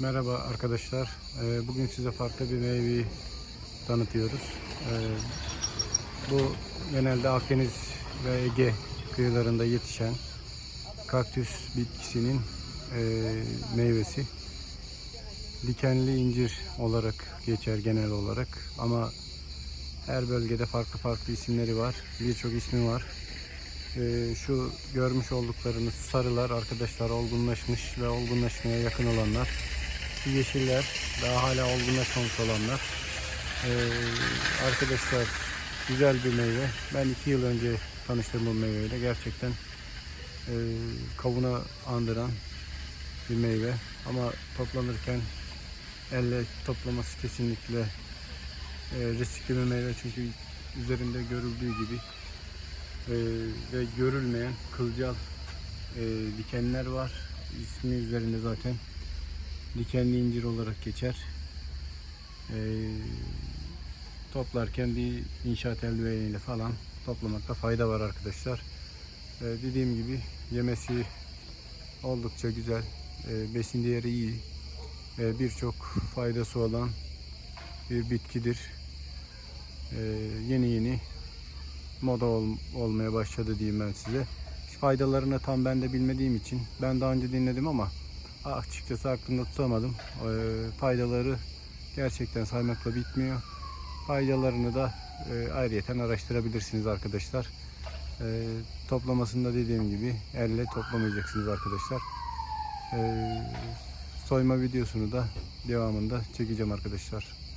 Merhaba arkadaşlar. Ee, Bugün size farklı bir meyveyi tanıtıyoruz. Ee, Bu genelde Akdeniz ve Ege kıyılarında yetişen kaktüs bitkisinin e, meyvesi. Dikenli incir olarak geçer genel olarak ama her bölgede farklı farklı isimleri var. Birçok ismi var. Ee, Şu görmüş olduklarınız sarılar arkadaşlar olgunlaşmış ve olgunlaşmaya yakın olanlar. Yeşiller daha hala olgunlaşmamış olanlar. Ee, arkadaşlar güzel bir meyve. Ben iki yıl önce tanıştım bu meyveyle. Gerçekten e, kavuna andıran bir meyve. Ama toplanırken elle toplaması kesinlikle e, riskli bir meyve. Çünkü üzerinde görüldüğü gibi e, ve görülmeyen kılcal e, dikenler var. İsmi üzerinde zaten dikenli incir olarak geçer. Ee, toplarken bir inşaat eldiveniyle falan toplamakta fayda var arkadaşlar. Ee, dediğim gibi yemesi oldukça güzel. Ee, besin değeri iyi. Ee, Birçok faydası olan bir bitkidir. Ee, yeni yeni moda ol- olmaya başladı diyeyim ben size. Faydalarını tam ben de bilmediğim için ben daha önce dinledim ama açıkçası aklımda tutamadım. Ee, faydaları gerçekten saymakla bitmiyor. Faydalarını da e, ayrıyeten araştırabilirsiniz arkadaşlar. Ee, toplamasında dediğim gibi elle toplamayacaksınız arkadaşlar. Ee, soyma videosunu da devamında çekeceğim arkadaşlar.